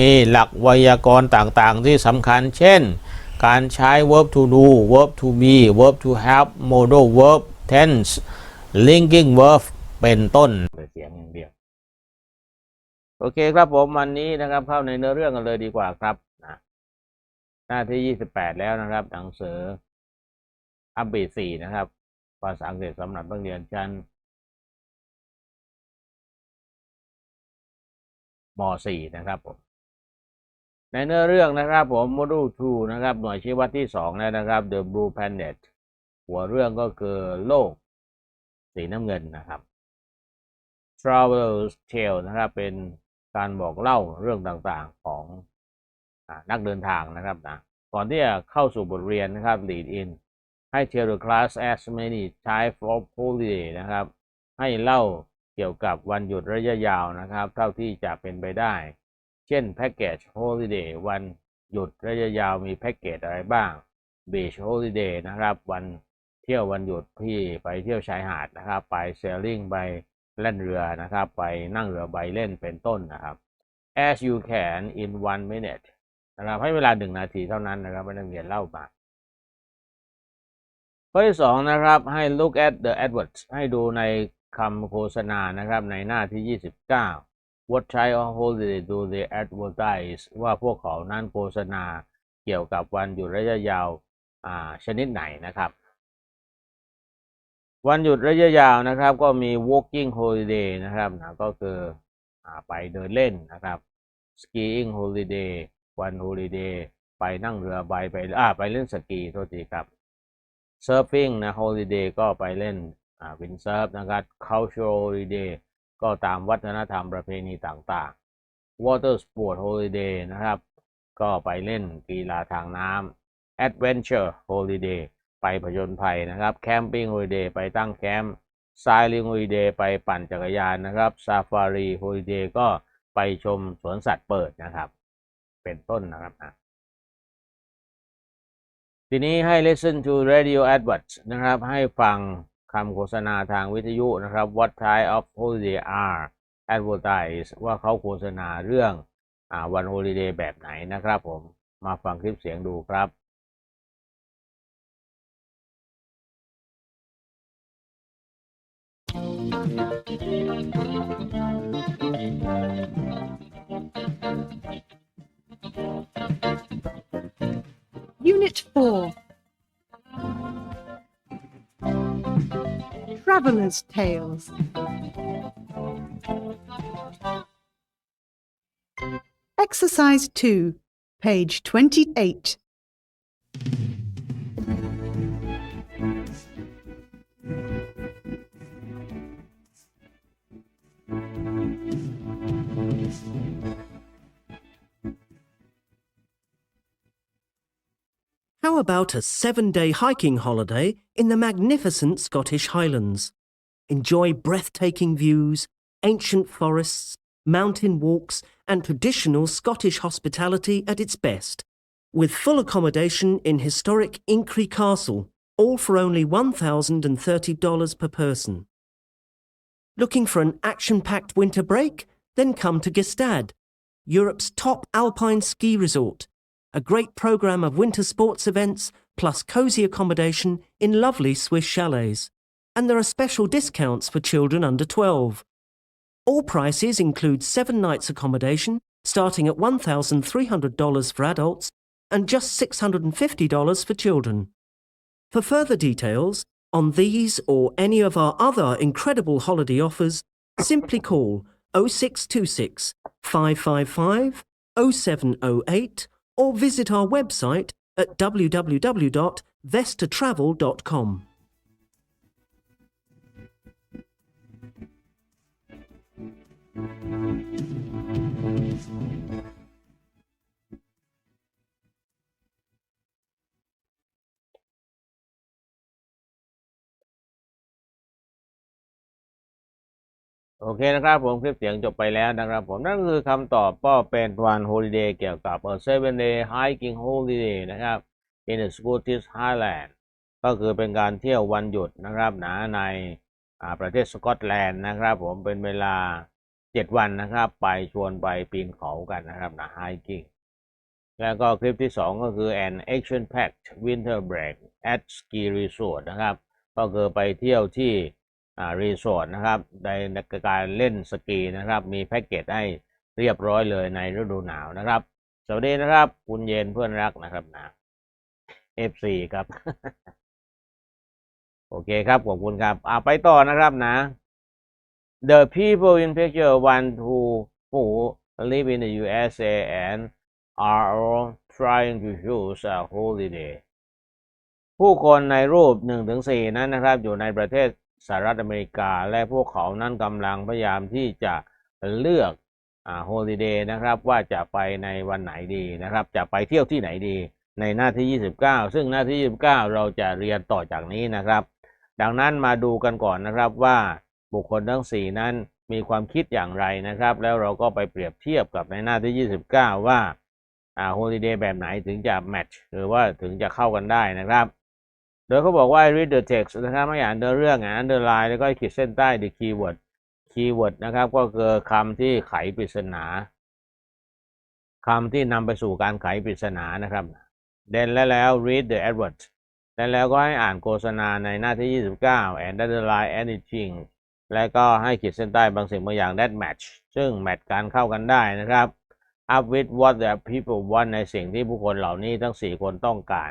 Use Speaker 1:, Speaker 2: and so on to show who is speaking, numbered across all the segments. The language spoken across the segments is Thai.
Speaker 1: มีหลักไวยากรณ์ต่างๆ ที่สำคัญ เช่น การใช้ verb to do verb to be verb to have modal verb tense linking verb เป็นต้นเสียงอย่างเดียว โอเคครับผมวันนี้นะครับเข้าในเนื้อเรื่องกันเลยดีกว่าครับนะหน้าที่ 28 แล้วนะครับหนังสืออัปเบต4นะครับ ภาษาอังกฤษสำหรับนักเรียนชั้นม .4 นะครับผม ในเนื้อเรื่องนะครับผม Module 2นะครับหน่วยชี้วัดที่2แล้วนะครับ The Blue Planet หัวเรื่องก็คือโลก สีน้ำเงินนะครับ Traveler's Tale นะครับ เป็นการบอกเล่าเรื่องต่างๆของอนักเดินทางนะครับนะก่อนที่จะเข้าสู่บทเรียนนะครับ lead in ให้ tell the class as many types of holiday นะครับ ให้เล่าเกี่ยวกับวันหยุดระยะยาวนะครับ เท่าที่จะเป็นไปได้ เช่น package holiday วันหยุดระยะยาวมีแพ็กเกจอะไรบ้าง beach holiday นะครับ วันเที่ยววันหยุดที่ไปเที่ยวชายหาดนะครับ ไป sailing ไปเล่นเรือนะครับ ไปนั่งเรือใบเล่นเป็นต้นนะครับ as you can in one minute นะครับให้เวลาหนึ่งนาทีเท่านั้นนะครับนักเรียนเล่ามาข้อที่สองนะครับให้ look at the adverts ให้ดูในคำโฆษณานะครับในหน้าที่ 29 What type of holiday do they advertise ว่าพวกเขานั้นโฆษณาเกี่ยวกับวันหยุดระยะยาวาชนิดไหนนะครับ วันหยุดระยะยาวนะครับ ก็มี walking holiday นะครับนะก็คืออไปเดินเล่นนะครับ skiing holiday วัน holiday ไปนั่งเรือใบไปอ่าไปเล่นสกีโทษทีครับ surfing นะ holiday ก็ไปเล่นอ่าวินเซิร์ฟนะครับ cultural holiday ก็ตามวัฒนธรรมประเพณีต่างๆ water sport holiday นะครับ ก็ไปเล่นกีฬาทางน้ำ adventure holiday ไปผจญภัยนะครับ camping holiday ไปตั้งแคมป์ sailing holiday ไปปั่นจักรยานนะครับ safari holiday ก็ไปชมสวนสัตว์เปิดนะครับ เป็นต้นนะครับอะทีนี้ให้ listen to radio adverts นะครับ ให้ฟัง คำโฆษณาทางวิทยุนะครับ what type of holiday are advertise ว่าเขาโฆษณาเรื่องอวัน holiday แบบไหนนะครับผมมาฟังคลิปเสียงดูครับ
Speaker 2: Unit 4 Traveller's Tales Exercise 2, page 28.
Speaker 3: How about a seven day hiking holiday in the magnificent Scottish Highlands? Enjoy breathtaking views, ancient forests, mountain walks, and traditional Scottish hospitality at its best, with full accommodation in historic Incree Castle, all for only $1,030 per person. Looking for an action packed winter break? Then come to Gestad, Europe's top alpine ski resort a great programme of winter sports events plus cosy accommodation in lovely Swiss chalets. And there are special discounts for children under 12. All prices include seven nights accommodation starting at $1,300 for adults and just $650 for children. For further details on these or any of our other incredible holiday offers, simply call 0626 555 0708 or visit our website at www.vestatravel.com.
Speaker 1: โอเคนะครับผมคลิปเสียงจบไปแล้วนะครับผมนั่นคือคำตอบก็เป็นวัน holiday เกี่ยวกับ a seven day hiking holiday นะครับ in the Scottish Highland ก็คือเป็นการเที่ยววันหยุดนะครับหนะในประเทศสกอตแลนด์นะครับผมเป็นเวลาเจ็ดวันนะครับ ไปชวนไปปีนเขากันนะครับนะ hiking แล้วก็คลิปที่สองก็คือ an action packed winter break at ski resort นะครับ ก็คือไปเที่ยวที่ รีสอร์ทนะครับในการเล่นสกีนะครับ มีแพ็กเกจให้เรียบร้อยเลยในฤดูหนาวนะครับ สวัสดีนะครับ คุณเย็นเพื่อนรักนะครับนะ F4 ครับ โอเคครับ ขอบคุณครับอ่าไปต่อนะครับนะ The people in picture one who who live in the USA and are all trying to choose a holiday ผู้คนในรูป1ถึง4นั้นนะครับ อยู่ในประเทศ สหรัฐอเมริกา และพวกเขานั้นกำลังพยายามที่จะเลือกโฮลิเดย์นะครับว่าจะไปในวันไหนดีนะครับ จะไปเที่ยวที่ไหนดี ในหน้าที่ 29 ซึ่งหน้าที่ 29 เราจะเรียนต่อจากนี้นะครับ ดังนั้นมาดูกันก่อนนะครับว่าบุคคลทั้ง 4 นั้นมีความคิดอย่างไรนะครับ แล้วเราก็ไปเปรียบเทียบกับในหน้าที่ 29 ว่าอ่าโฮลิเดย์แบบไหนถึงจะแมทช์หรือว่าถึงจะเข้ากันได้นะครับ โดยเขาบอกว่า read the text นะครับไม่อ่านเนื้อเรื่องอ่าน underline แล้วก็ขีดเส้นใต้ the keyword keyword นะครับก็คือคำที่ไขปริศนาคำที่นำไปสู่การไขปริศนานะครับ then และแล้ว read the advert และแล้วก็ให้อ่านโฆษณาในหน้าที่ 29 and underline anything และก็ให้ขีดเส้นใต้บางสิ่งบางอย่าง that match ซึ่งแมทการเข้ากันได้นะครับ up with what the people want ในสิ่งที่ผู้คนเหล่านี้ทั้ง 4 คนต้องการ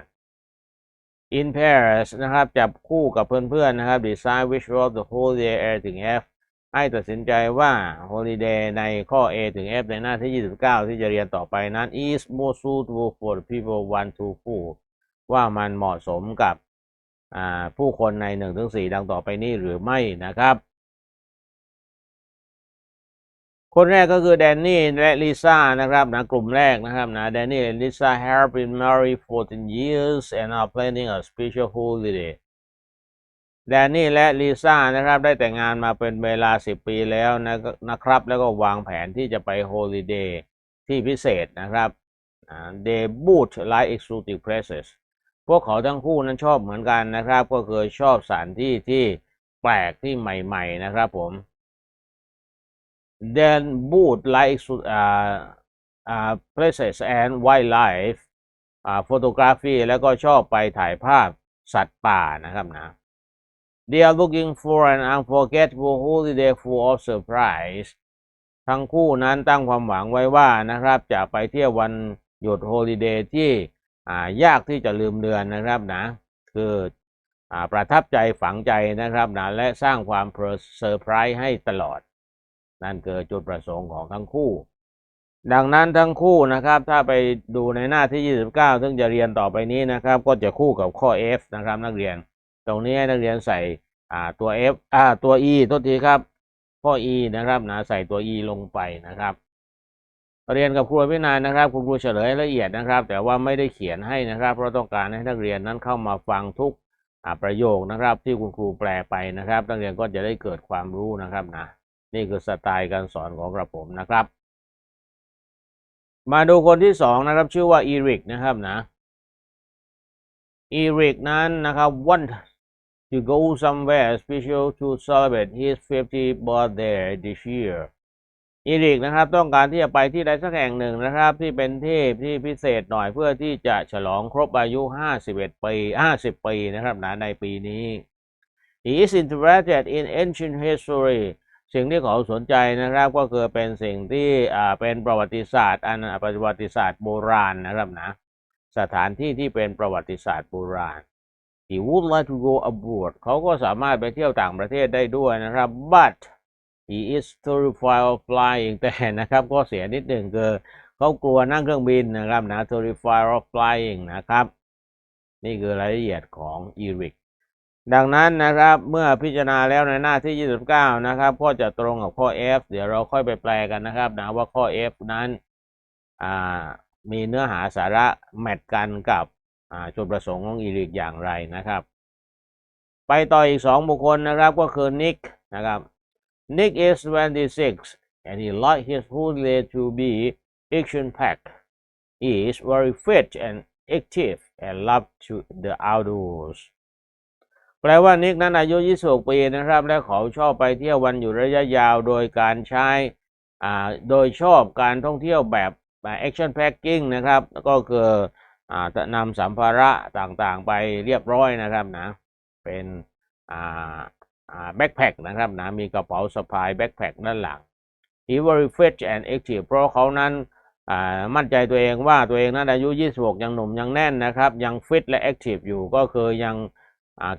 Speaker 1: in pairs นะครับจับคู่กับเพื่อนๆนะครับ decide which of the holiday A ถึง F ให้ตัดสินใจว่า holiday ในข้อ A ถึง F ในหน้าที่ 29 ที่จะเรียนต่อไปนั้น is more suitable for people want to do ว่ามันเหมาะสมกับผู้คนใน 1-4 ดังต่อไปนี้หรือไม่นะครับ คนแรกก็คือแดนนี่และลิซ่านะครับนะกลุ่มแรกนะครับนะแดนนี่และลิซ่า have been married 14 years and are planning a special holiday แดนนี่และลิซ่านะครับได้แต่งงานมาเป็นเวลา 10 ปีแล้วนะนะครับ แล้วก็วางแผนที่จะไปโฮลิเดย์ที่พิเศษนะครับ they both like exotic places พวกเขาทั้งคู่นั้นชอบเหมือนกันนะครับ ก็คือชอบสถานที่ที่แปลกที่ใหม่ ๆ นะครับผม then both like uh, uh, places and wildlife อ่า photography แล้วก็ชอบไปถ่ายภาพสัตว์ป่านะครับนะ they are looking for an unforgettable holiday full of surprise ทั้งคู่นั้นตั้งความหวังไว้ว่านะครับ จะไปเที่ยววันหยุดโฮลิเดย์ที่ยากที่จะลืมเดือนนะครับนะ คืออประทับใจฝังใจนะครับนะและสร้างความเซอร์ไพรส์ให้ตลอด นั่นคือจุดประสงค์ของทั้งคู่ ดังนั้นทั้งคู่นะครับ ถ้าไปดูในหน้าที่ 29 ซึ่งจะเรียนต่อไปนี้นะครับ ก็จะคู่กับข้อ F นะครับ นักเรียน ตรงนี้ให้นักเรียนใส่ตัว F อ่าตัว E ทษทีครับ ข้อ E นะครับนะใส่ตัว E ลงไปนะครับเรียนกับครูพินายนะครับ คุณครูเฉลยละเอียดนะครับ แต่ว่าไม่ได้เขียนให้นะครับ เพราะต้องการให้นักเรียนนั้นเข้ามาฟังทุกประโยคนะครับ ที่คุณครูแปลไปนะครับ นักเรียนก็จะได้เกิดความรู้นะครับนะ นี่คือสไตล์การสอนของกระผมนะครับ มาดูคนที่สองนะครับ ชื่อว่าอีริกนะครับนะอีริกนั้นนะครับ want to go somewhere special to celebrate his 50th birthday this year อีริกนะครับ ต้องการที่จะไปที่ใดสักแห่งหนึ่งนะครับ ที่เป็นที่ที่พิเศษหน่อยเพื่อที่จะฉลองครบอายุ 51 ปี 50 ปีนะครับนะในปีนี้ He is interested in ancient history สิ่งที่เขาสนใจนะครับก็คือเป็นสิ่งที่อ่าเป็นประวัติศาสตร์อันประวัติศาสตร์โบราณนะครับนะสถานที่ที่เป็นประวัติศาสตร์โบราณ He would like to go abroad เขาก็สามารถไปเที่ยวต่างประเทศได้ด้วยนะครับ but he is terrified of flying แต่นะครับก็เสียนิดหนึ่งคือเขากลัวนั่งเครื่องบินนะครับนะ terrified of flying นะครับ นี่คือรายละเอียดของอีริก ดังนั้นนะครับเมื่อพิจารณาแล้วในหน้าที่ 29 นะครับก็จะตรงกับข้อ F เดี๋ยวเราค่อยไปแปลกันนะครับนะว่าข้อ F นั้นมีเนื้อหาสาระแมทกันกับจุดประสงค์ของอีริกอย่างไรนะครับ ไปต่ออีก 2 บุคคลนะครับก็คือนิกนะครับ Nick is 26 and he like his holiday to be action packed he is very fit and active and love to the outdoors แปลว่านิกนั้นอายุ 26 ปีนะครับ และเขาชอบไปเที่ยววันอยู่ระยะยาวโดยการใช้อ่าโดยชอบการท่องเที่ยวแบบแอคชั่นแพ็กกิ้งนะครับ ก็คืออ่านำสัมภาระต่างๆไปเรียบร้อยนะครับนะ เป็นอ่าอ่าแบ็คแพคนะครับนะ มีกระเป๋าสะพายแบ็คแพคด้านหลัง he very fit and active เพราะเขานั้นมั่นใจตัวเองว่าตัวเองนั้นอายุ 26 ยังหนุ่มยังแน่นนะครับ ยังฟิตและแอคทีฟอยู่ก็คือยัง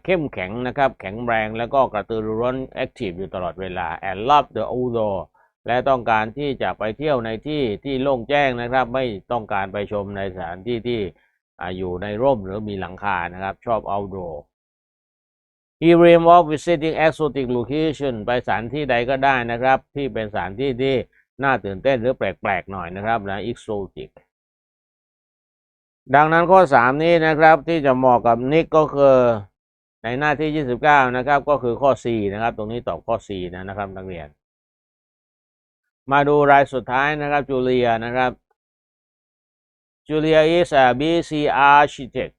Speaker 1: เข้มแข็งนะครับ แข็งแรงแล้วก็กระตือรือร้นแอคทีฟอยู่ตลอดเวลา and love the outdoor และต้องการที่จะไปเที่ยวในที่ที่โล่งแจ้งนะครับ ไม่ต้องการไปชมในสถานที่ที่ออยู่ในร่มหรือมีหลังคานะครับ ชอบ outdoor He dream of visiting exotic location ไปสถานที่ใดก็ได้นะครับ ที่เป็นสถานที่ที่น่าตื่นเต้นหรือแปลกๆหน่อยนะครับนะ exotic ดังนั้นข้อ 3 นี้นะครับที่จะเหมาะกับนิกก็คือ ในหน้าที่ 29 นะครับ ก็คือข้อ4นะครับ ตรงนี้ตอบข้อ4นะนะครับนักเรียน มาดูรายสุดท้ายนะครับจูเลียนะครับ Julia is a busy architect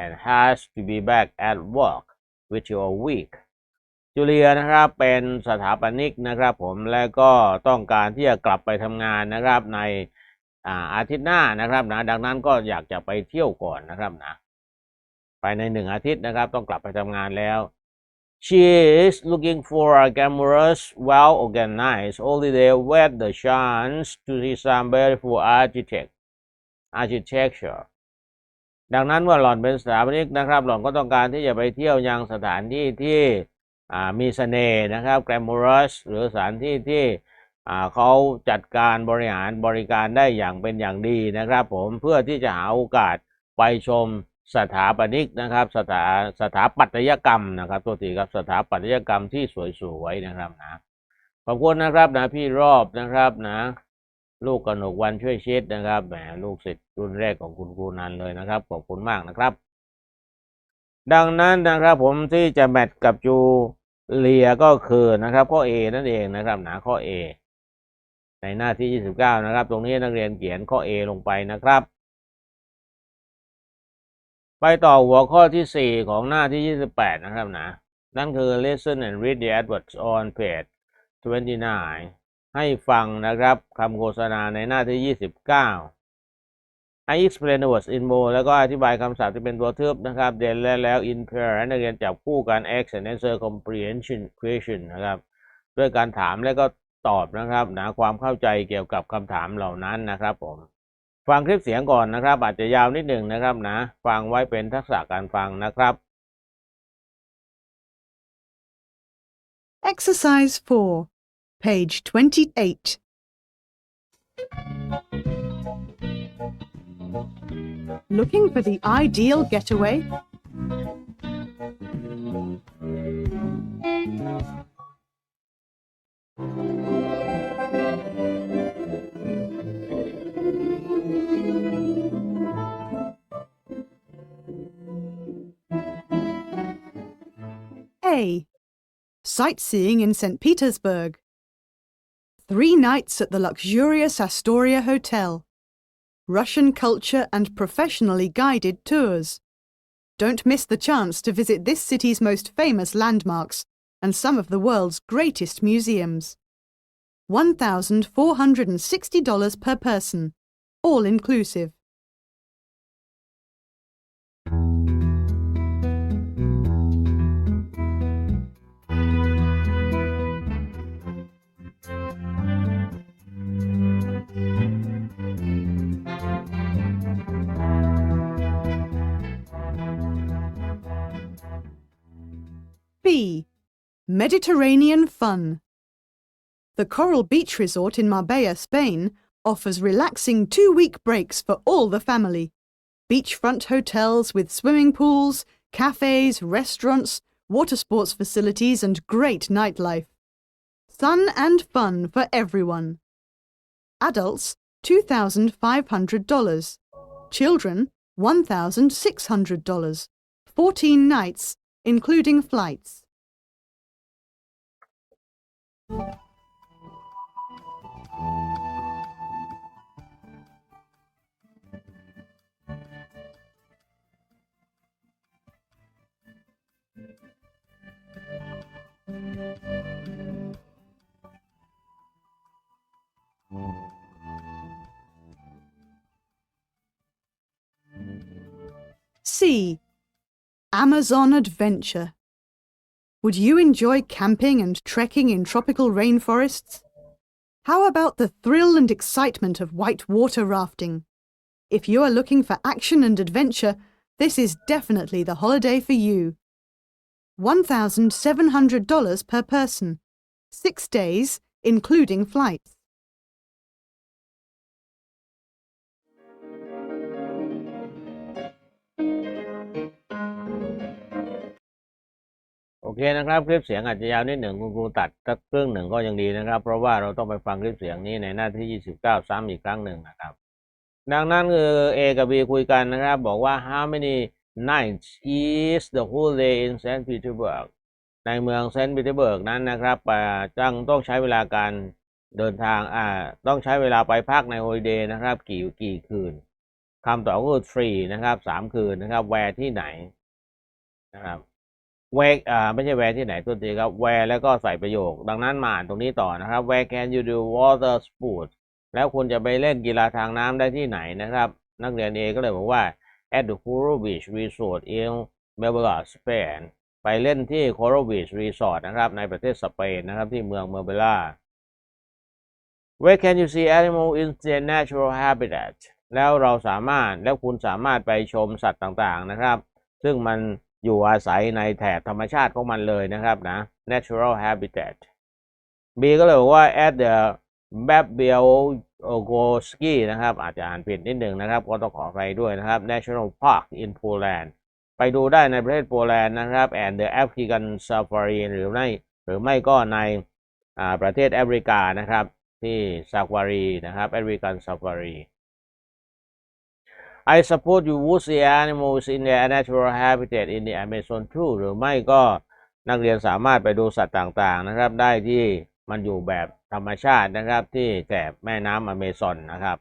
Speaker 1: and has to be back at work with your week จูเลียนะครับเป็นสถาปนิกนะครับ ผมและก็ต้องการที่จะกลับไปทำงานนะครับในอาอาทิตย์หน้านะครับนะดังนั้นก็อยากจะไปเที่ยวก่อนนะครับนะ ภายในหนึ่งอาทิตย์นะครับ ต้องกลับไปทำงานแล้ว She is looking for a glamorous, well-organized holiday with the chance to see some beautiful architect architecture ดังนั้นเมื่อหล่อนเป็นสถาปนิกนะครับ หล่อนก็ต้องการที่จะไปเที่ยวยังสถานที่ที่มีเสน่ห์นะครับ glamorous หรือสถานที่ที่เขาจัดการบริหารบริการได้อย่างเป็นอย่างดีนะครับ ผมเพื่อที่จะหาโอกาสไปชม สถาปนิกนะครับ สถาสถาปัตยกรรมนะครับตัวทีครับสถาปัตยกรรมที่สวยๆนะครับนะขอบคุณนะครับนะพี่รอบนะครับนะ ลูกกนกวันช่วยเช็ดนะครับแหมลูกศิษย์รุ่นแรกของคุณครูนันเลยนะครับขอบคุณมากนะครับ ดังนั้นนะครับผมที่จะแมทกับจูเลียก็คือนะครับ ข้อ A นั่นเองนะครับหนะข้อ A ในหน้าที่ 29 นะครับ ตรงนี้นักเรียนเขียนข้อ A ลงไปนะครับ ไปต่อหัวข้อที่ 4 ของหน้าที่ 28 นะครับนะ นั่นคือ listen and read the adverts on page 29 ให้ฟังนะครับคำโฆษณาในหน้าที่ 29 I explain the words in more แล้วก็อธิบายคำศัพท์ที่เป็นตัวทึบนะครับ เด่นและแล้ว in pair นักเรียนจับคู่กัน ask and answer comprehension question นะครับ ด้วยการถามและก็ตอบนะครับนะความเข้าใจเกี่ยวกับคำถามเหล่านั้นนะครับผม ฟังคลิปเสียงก่อนนะครับ อาจจะยาวนิดหนึ่งนะครับนะ ฟังไว้เป็นทักษะการฟังนะครับ
Speaker 2: Exercise 4, page 28. Looking for the ideal getaway? Sightseeing in St. Petersburg. Three nights at the luxurious Astoria Hotel. Russian culture and professionally guided tours. Don't miss the chance to visit this city's most famous landmarks and some of the world's greatest museums. $1,460 per person, all inclusive. B. Mediterranean fun. The Coral Beach Resort in Marbella, Spain, offers relaxing two week breaks for all the family. Beachfront hotels with swimming pools, cafes, restaurants, water sports facilities, and great nightlife. Sun and fun for everyone. Adults, $2,500. Children, $1,600. 14 nights, including flights. C Amazon Adventure. Would you enjoy camping and trekking in tropical rainforests? How about the thrill and excitement of white water rafting? If you are looking for action and adventure, this is definitely the holiday for you. $1,700 per person. Six days, including flights.
Speaker 1: โอเคนะครับ คลิปเสียงอาจจะยาวนิดหนึ่งคุณครูตัดสักครึ่งหนึ่งก็ยังดีนะครับ เพราะว่าเราต้องไปฟังคลิปเสียงนี้ในหน้าที่ 29 ซ้ำอีกครั้งหนึ่งนะครับ ดังนั้นคือ A กับ B คุยกันนะครับ บอกว่า how many nights is the holiday in Saint Petersburg ในเมืองเซนต์ปีเตอร์เบิร์กนั้นนะครับอ่าจังต้องใช้เวลาการเดินทางอ่าต้องใช้เวลาไปพักในโฮลิเดย์นะครับ กี่กี่คืนคำตอบก็คือ three นะครับสามคืนนะครับ where ที่ไหนนะครับ where อ่าไม่ใช่ where ที่ไหนตัวทีครับ where แล้วก็ใส่ประโยค ดังนั้นมาอ่านตรงนี้ต่อนะครับ where can you do water sport แล้วคุณจะไปเล่นกีฬาทางน้ำได้ที่ไหนนะครับ นักเรียนเอก็เลยบอกว่า at the Coral Beach Resort in Marbella Spain ไปเล่นที่ Coral Beach Resort นะครับ ในประเทศสเปนนะครับ ที่เมืองเมอร์เบล่า Where can you see animal in their natural habitat แล้วเราสามารถแล้วคุณสามารถไปชมสัตว์ต่างๆนะครับ ซึ่งมัน อยู่อาศัยในแถบธรรมชาติของมันเลยนะครับนะ natural habitat B ก็เลยบอกว่า at the b a b i e l g o s k i นะครับ อาจจะอ่านผิดนิดหนึ่งนะครับ ก็ต้องขออภัยด้วยนะครับ National Park in Poland ไปดูได้ในประเทศโปแลนด์นะครับ and the African Safari หรือไม่หรือไม่ก็ในประเทศแอฟริกานะครับ ที่ซาฟารีนะครับ African Safari I suppose you would see animals in their natural habitat in the Amazon too หรือไม่ก็นักเรียนสามารถไปดูสัตว์ต่างๆนะครับ ได้ที่มันอยู่แบบธรรมชาตินะครับ ที่แถบแม่น้ำอเมซอนนะครับ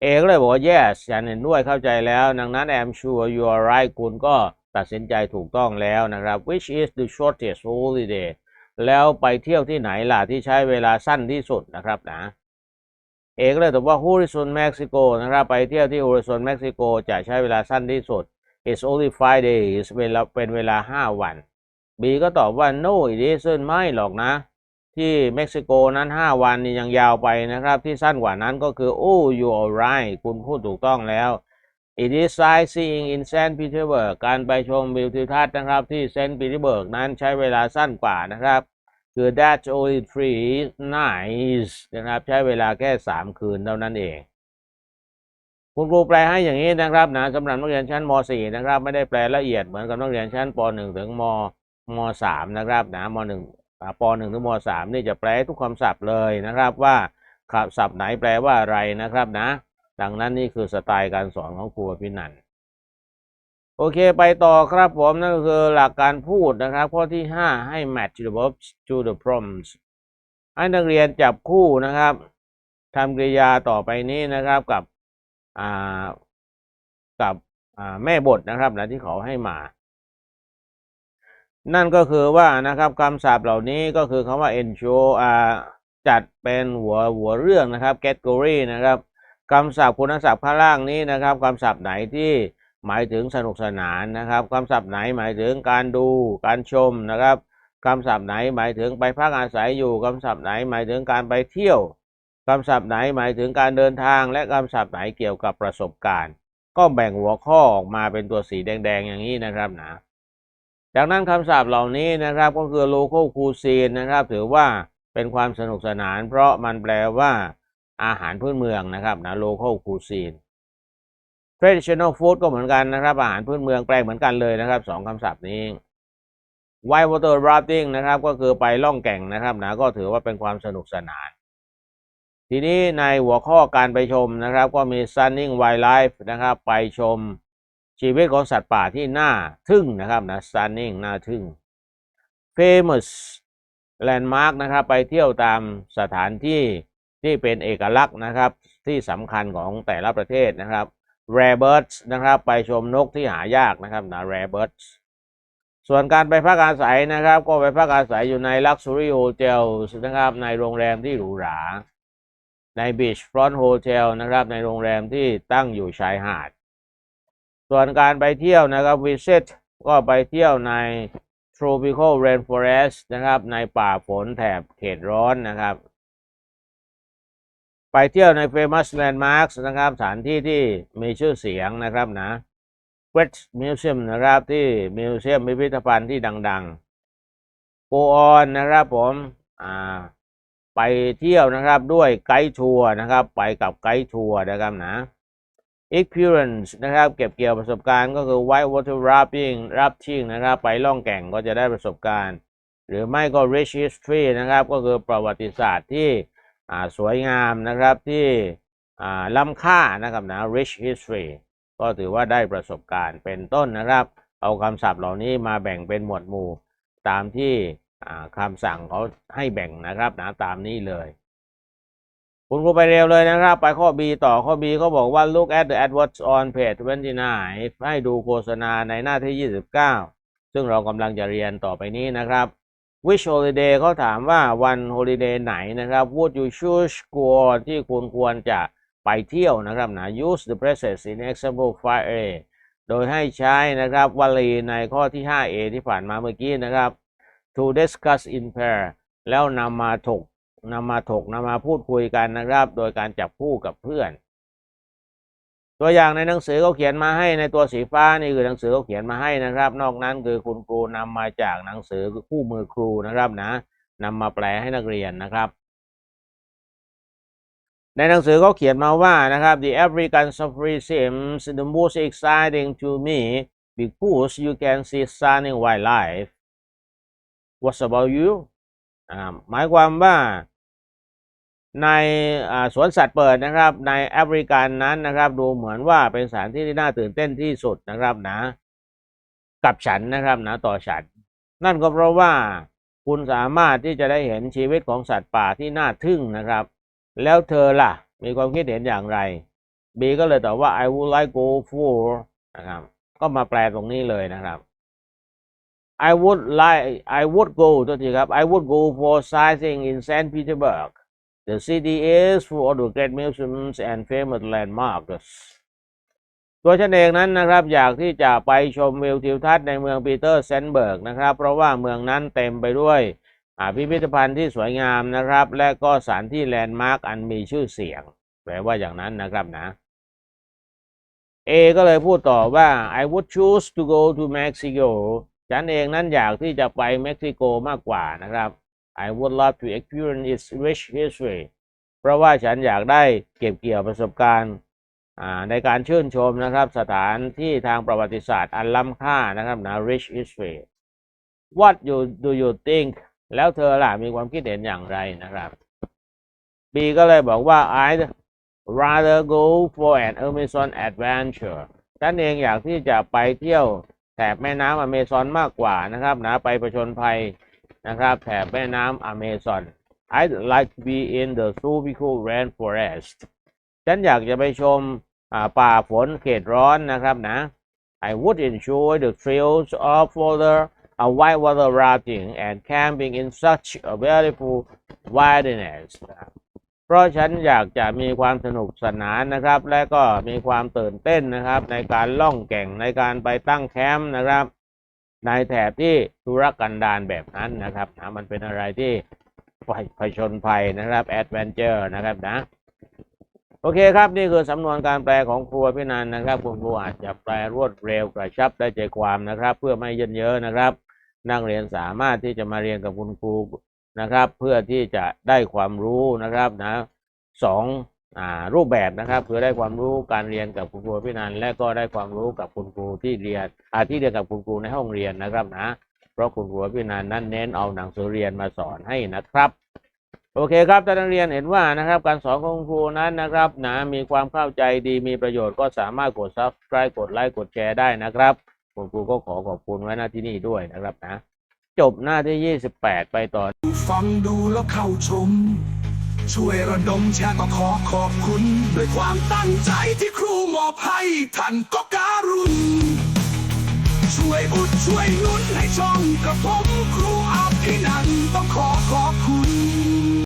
Speaker 1: เอก็เลยบอกว่า yes ฉันเห็นด้วยเข้าใจแล้ว ดังนั้น I'm sure you are right คุณก็ตัดสินใจถูกต้องแล้วนะครับ which is the shortest holiday แล้วไปเที่ยวที่ไหนล่ะที่ใช้เวลาสั้นที่สุดนะครับนะ เอกเลยตอบว่า Horizon Mexico นะครับไปเที่ยวที่ Horizon Mexico จะใช้เวลาสั้นที่สุด it's only five days เวลาเป็นเวลาห้าวัน B ก็ตอบว่า no it isn't ไม่หรอกนะ ที่เม็กซิโกนั้นห้าวันนี่ยังยาวไปนะครับ ที่สั้นกว่านั้นก็คือ oh you are right คุณพูดถูกต้องแล้ว it is sightseeing in Saint Petersburg การไปชมวิวทิวทัศน์นะครับ ที่เซนต์ปีเตอร์เบิร์กนั้นใช้เวลาสั้นกว่านะครับ คือ that only three nights นะครับ ใช้เวลาแค่สามคืนเท่านั้นเอง คุณครูแปลให้อย่างนี้นะครับนะสำหรับนักเรียนชั้นม .4 นะครับ ไม่ได้แปลละเอียดเหมือนกับนักเรียนชั้นป .1 ถึงมม .3 นะครับนะม .1 อ่าป .1 ถึงม .3 นี่จะแปลทุกคำศัพท์เลยนะครับว่าคำศัพท์ไหนแปลว่าอะไรนะครับนะ ดังนั้นนี่คือสไตล์การสอนของครูพินันท์ โอเคไปต่อครับผมนั่นก็คือหลักการพูดนะครับ ข้อที่ 5 ให้ match the verbs to the prompts ให้นักเรียนจับคู่นะครับทำกริยาต่อไปนี้นะครับกับกับแม่บทนะครับนะที่เขาให้มา นั่นก็คือว่านะครับคำศัพท์เหล่านี้ก็คือคำว่า ensure จัดเป็นหัวหัวเรื่องนะครับ category นะครับคำศัพท์คุณศัพท์ข้างล่างนี้นะครับคำศัพท์ไหนที่ หมายถึงสนุกสนานนะครับคำศัพท์ไหนหมายถึงการดูการชมนะครับคำศัพท์ไหนหมายถึงไปพักอาศัยอยู่คำศัพท์ไหนหมายถึงการไปเที่ยวคำศัพท์ไหนหมายถึงการเดินทาง และคำศัพท์ไหนเกี่ยวกับประสบการณ์ ก็แบ่งหัวข้อออกมาเป็นตัวสีแดงๆอย่างนี้นะครับนะจากนั้นคำศัพท์เหล่านี้นะครับก็คือ local cuisine นะครับ ถือว่าเป็นความสนุกสนาน เพราะมันแปลว่าอาหารพื้นเมืองนะครับนะ local cuisine traditional food ก็เหมือนกันนะครับ อาหารพื้นเมืองแปลเหมือนกันเลยนะครับสองคำศัพท์นี้ white water rafting นะครับก็คือไปล่องแก่งนะครับนะก็ถือว่าเป็นความสนุกสนาน ทีนี้ในหัวข้อการไปชมนะครับ ก็มี stunning wildlife นะครับ ไปชมชีวิตของสัตว์ป่าที่น่าทึ่งนะครับนะ stunning น่าทึ่ง famous landmark นะครับ ไปเที่ยวตามสถานที่ที่เป็นเอกลักษณ์นะครับ ที่สำคัญของแต่ละประเทศนะครับ rare birds นะครับ ไปชมนกที่หายากนะครับนะ rare birds ส่วนการไปพักอาศัยนะครับ ก็ไปพักอาศัยอยู่ใน luxury hotels นะครับ ในโรงแรมที่หรูหรา ใน beach front hotel นะครับ ในโรงแรมที่ตั้งอยู่ชายหาด ส่วนการไปเที่ยวนะครับ visit ก็ไปเที่ยวใน tropical rainforest นะครับ ในป่าฝนแถบเขตร้อนนะครับ ไปเที่ยวใน famous landmarks นะครับสถานที่ที่มีชื่อเสียงนะครับนะ Wet Museum นะครับที่มิวเซียมพิพิธภัณฑ์ที่ดังๆ Go on นะครับผมอ่าไปเที่ยวนะครับด้วยไกด์ทัวร์นะครับ ไปกับไกด์ทัวร์นะครับนะ experience นะครับเก็บเกี่ยวประสบการณ์ก็คือ white water rafting rafting นะครับ ไปล่องแก่งก็จะได้ประสบการณ์ หรือไม่ก็ rich history นะครับ ก็คือประวัติศาสตร์ที่ อ่าสวยงามนะครับที่อ่าล้ำค่านะครับนะ rich history ก็ถือว่าได้ประสบการณ์เป็นต้นนะครับ เอาคำศัพท์เหล่านี้มาแบ่งเป็นหมวดหมู่ ตามที่คำสั่งเขาให้แบ่งนะครับนะตามนี้เลย คุณครูไปเร็วเลยนะครับ ไปข้อ B ต่อข้อ B เขาบอกว่า look at the adverts on page 29ให้ดูโฆษณาในหน้าที่ 29 ซึ่งเรากำลังจะเรียนต่อไปนี้นะครับ which holiday เขาถามว่าวัน holiday ไหนนะครับ would you choose go ที่คุณควรจะไปเที่ยวนะครับนะ use the present in example 5a โดยให้ใช้นะครับวลีในข้อที่ 5a ที่ผ่านมาเมื่อกี้นะครับ to discuss in pair แล้วนำมาถกนำมาถกนำมาพูดคุยกันนะครับ โดยการจับคู่กับเพื่อน ตัวอย่างในหนังสือเขาเขียนมาให้ในตัวสีฟ้านี่คือหนังสือเขาเขียนมาให้นะครับ นอกนั้นคือคุณครูนำมาจากหนังสือคู่มือครูนะครับนะนำมาแปลให้นักเรียนนะครับ ในหนังสือเขาเขียนมาว่านะครับ the African safari seems the most exciting to me because you can see stunning wildlife what about you หมายความว่า ในสวนสัตว์เปิดนะครับ ในแอฟริกันนั้นนะครับ ดูเหมือนว่าเป็นสถานที่ที่น่าตื่นเต้นที่สุดนะครับนะกับฉันนะครับนะต่อฉัน นั่นก็เพราะว่าคุณสามารถที่จะได้เห็นชีวิตของสัตว์ป่าที่น่าทึ่งนะครับ แล้วเธอล่ะ มีความคิดเห็นอย่างไร B ก็เลยตอบว่า I would like go for นะครับ ก็มาแปลตรงนี้เลยนะครับ I would like I would go ตัวทีครับ I would go for sightseeing in Saint Petersburg the city is full of great museums and famous landmarks ตัวฉันเองนั้นนะครับ อยากที่จะไปชมวิวทิวทัศน์ในเมืองปีเตอร์เซนเบิร์กนะครับ เพราะว่าเมืองนั้นเต็มไปด้วยพิพิธภัณฑ์ที่สวยงามนะครับ และก็สถานที่แลนด์มาร์กอันมีชื่อเสียง แปลว่าอย่างนั้นนะครับนะ A ก็เลยพูดต่อว่า I would choose to go to Mexico ฉันเองนั้นอยากที่จะไปเม็กซิโกมากกว่านะครับ I would love to experience its rich history เพราะว่าฉันอยากได้เก็บเกี่ยวประสบการณ์ในการชื่นชมนะครับสถานที่ทางประวัติศาสตร์อันล้ำค่านะครับนะ rich history What you do you think แล้วเธอล่ะมีความคิดเห็นอย่างไรนะครับ B ก็เลยบอกว่า I'd rather go for an Amazon adventure ฉันเองอยากที่จะไปเที่ยวแถบแม่น้ำอเมซอนมากกว่านะครับนะไปประชนภัย นะครับแถบแม่น้ำอเมซอน I'd like to be in the tropical rainforest ฉันอยากจะไปชมป่าฝนเขตร้อนนะครับนะ I would enjoy the thrills of water a whitewater rafting and camping in such a beautiful wilderness เพราะฉันอยากจะมีความสนุกสนานนะครับ และก็มีความตื่นเต้นนะครับ ในการล่องแก่งในการไปตั้งแคมป์นะครับ ในแถบที่ธุรกันดารแบบนั้นนะครับนะมันเป็นอะไรที่ผชนภัยนะครับแอดเวนเจอร์นะครับนะโอเคครับนี่คือสำนวนการแปลของครูพี่นันนะครับคุณครูอาจจะแปลรวดเร็วกระชับได้ใจความนะครับ เพื่อไม่เยินเยอะนะครับ นักเรียนสามารถที่จะมาเรียนกับคุณครูนะครับ เพื่อที่จะได้ความรู้นะครับนะสอง รูปแบบนะครับเพื่อได้ความรู้การเรียนกับคุณครูพี่นันและก็ได้ความรู้กับคุณครูที่เรียนอาที่เรียนกับคุณครูในห้องเรียนนะครับนะเพราะคุณครูพี่นันนั้นเน้นเอาหนังสือเรียนมาสอนให้นะครับ โอเคครับท่านนักเรียนเห็นว่านะครับ การสอนของคุณครูนั้นนะครับนะมีความเข้าใจดีมีประโยชน์ก็สามารถกด subscribe กดไลค์กดแชร์ได้นะครับคุณครูก็ขอขอบคุณไว้หน้าที่นี่ด้วยนะครับนะ จบหน้าที่ 28 ไปต่อ
Speaker 4: ฟังดูแล้วเข้าชม ช่วยระดมแชร์ก็ขอขอบคุณ ด้วยความตั้งใจที่ครูมอบให้ท่านก็การุณ ช่วยอุดช่วยนุนให้ช่องกับผมครูอาภินันต้องขอขอบคุณ